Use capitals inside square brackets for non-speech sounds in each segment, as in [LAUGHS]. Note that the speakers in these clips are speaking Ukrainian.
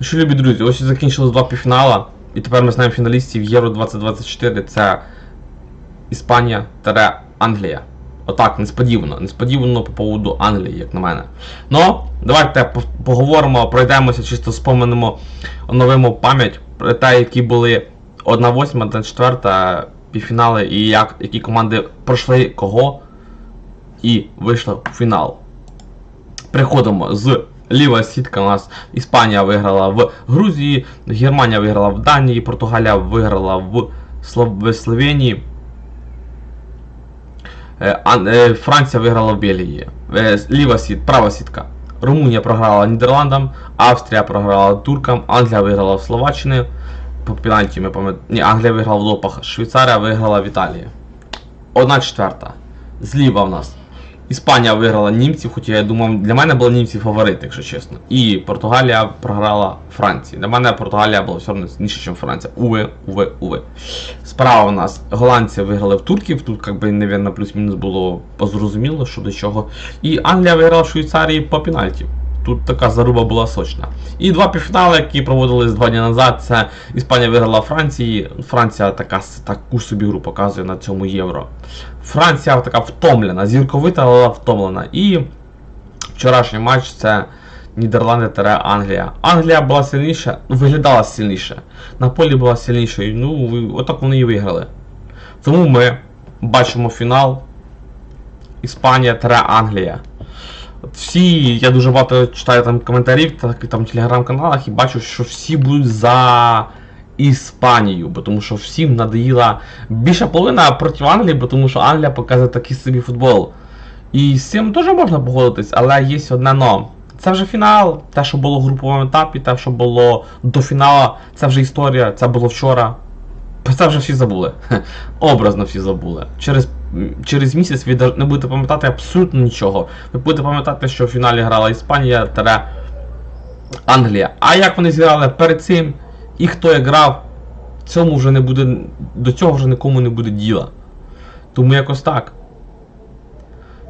Ну що, любі друзі, ось і закінчилось два півфінала, і тепер ми знаємо фіналістів Євро 2024. Це Іспанія та Англія. Отак, несподівано. Несподівано по поводу Англії, як на мене. Ну, давайте поговоримо, пройдемося, чисто споминемо, оновимо пам'ять про те, які були 1-8 та 4 півфінали, і як, які команди пройшли кого і вийшли в фінал. Приходимо з ліва сітка. У нас Іспанія виграла в Грузії, Германія виграла в Данії, Португалія виграла в, Словенії. Е, е, Франція виграла в Бельгії. Е, Ліва сіт, права сітка. Румунія програла Нідерландам, Австрія програла туркам, Англія виграла в Словаччині. По пенальті ми пам'ятаємо. Ні, Англія виграла в лопах. Швейцарія виграла в Італії. Одна четверта. Зліва в нас. Іспанія виграла німців, хоча я думав, для мене були німці фаворити, якщо чесно. І Португалія програла Франції. Для мене Португалія була все одно сильніше, ніж Франція. Уви, уви, уви. Справа у нас голландці виграли в турків. Тут, як би, навірно, плюс-мінус було позрозуміло, що до чого. І Англія виграла в Швейцарії по пенальті. Тут така заруба була сочна. І два півфінали, які проводились два дні назад, це Іспанія виграла Франції. Франція така, таку собі гру показує на цьому євро. Франція така втомлена, зірковита, але втомлена. І вчорашній матч це Нідерланди Англія. Англія була сильніша, ну, виглядала сильніше. На полі була сильнішою. Ну, отак вони і виграли. Тому ми бачимо фінал Іспанія Англія. Всі, я дуже багато читаю там коментарів, так там телеграм-каналах і бачу, що всі будуть за Іспанію, бо тому що всім надоїла більша половина проти Англії, бо тому що Англія показує такий собі футбол. І з цим теж можна погодитись, але є одне но. Це вже фінал, те, що було в груповому етапі, те, що було до фіналу, це вже історія, це було вчора. Це вже всі забули. [LAUGHS] Образно всі забули. Через, через місяць ви не будете пам'ятати абсолютно нічого. Ви будете пам'ятати, що в фіналі грала Іспанія та Англія. А як вони зіграли перед цим, і хто як грав, цьому вже не буде. До цього вже нікому не буде діла. Тому якось так.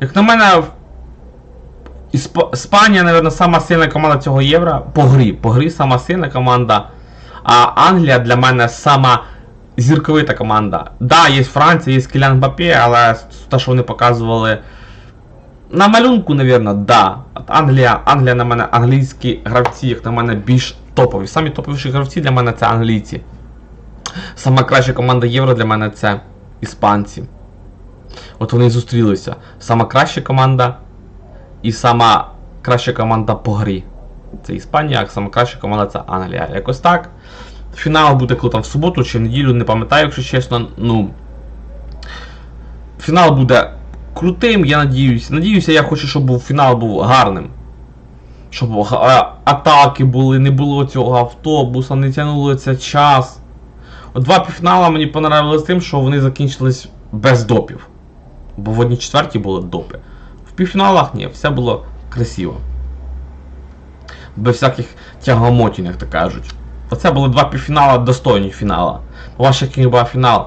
Як на мене, Ісп... Іспанія, мабуть, сама сильна команда цього євро. По грі. По грі сама сильна команда. А Англія для мене сама зірковита команда. Да, є Франція, є Кілян Мбаппе, але те, що вони показували. На малюнку, напевно, да. От Англія, Англія на мене, англійські гравці, як на мене, більш топові. Самі топовіші гравці для мене це англійці. Сама краща команда Євро для мене це іспанці. От вони зустрілися. Сама краща команда і сама краща команда по грі. Це Іспанія, а сама краща команда це Англія. Якось так. Фінал буде коли там в суботу чи в неділю, не пам'ятаю, якщо чесно. Ну. Фінал буде крутим, я надіюся. Надіюся, я хочу, щоб фінал був гарним. Щоб атаки були, не було цього автобуса, не тягнуло це час. От два півфінала мені понравилось тим, що вони закінчились без допів. Бо в одній четвертій були допи. В півфіналах ні, все було красиво. Без всяких тягомотін, як то кажуть. Оце були два півфінала достойні фінала. Ваш який був фінал?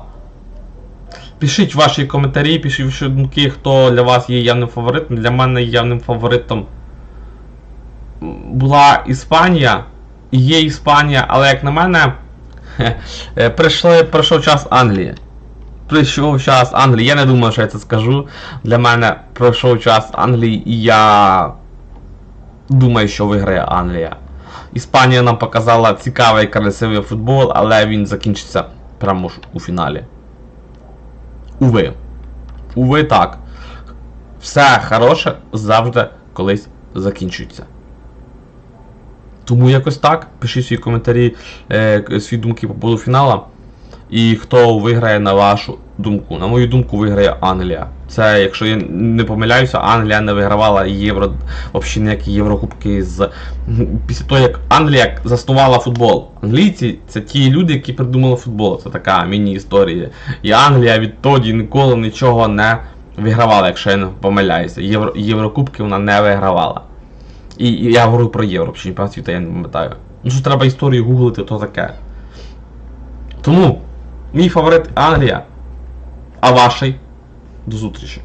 Пишіть ваші коментарі, пишіть ваші думки, хто для вас є явним фаворитом. Для мене явним фаворитом була Іспанія. І є Іспанія, але як на мене, [LAUGHS] е, прийшли, прийшов час Англії. Прийшов час Англії. Я не думаю, що я це скажу. Для мене пройшов час Англії, і я думаю, що виграє Англія. Іспанія нам показала цікавий красивий футбол, але він закінчиться прямо ж у фіналі. Уви. Уви так. Все хороше завжди колись закінчується. Тому якось так. Пишіть свої коментарі, е, свої думки по поводу фіналу. І хто виграє на вашу думку? На мою думку, виграє Англія. Це, якщо я не помиляюся, Англія не вигравала євро, взагалі ніякі єврокубки з після того, як Англія заснувала футбол. Англійці це ті люди, які придумали футбол. Це така міні-історія. І Англія відтоді ніколи нічого не вигравала, якщо я не помиляюся. Євро, Єврокубки вона не вигравала. І, і я говорю про євро, чемпіонат світу я не пам'ятаю. Ну що треба історію гуглити, то таке. Тому, мій фаворит Англія. А ваший? До зустрічі.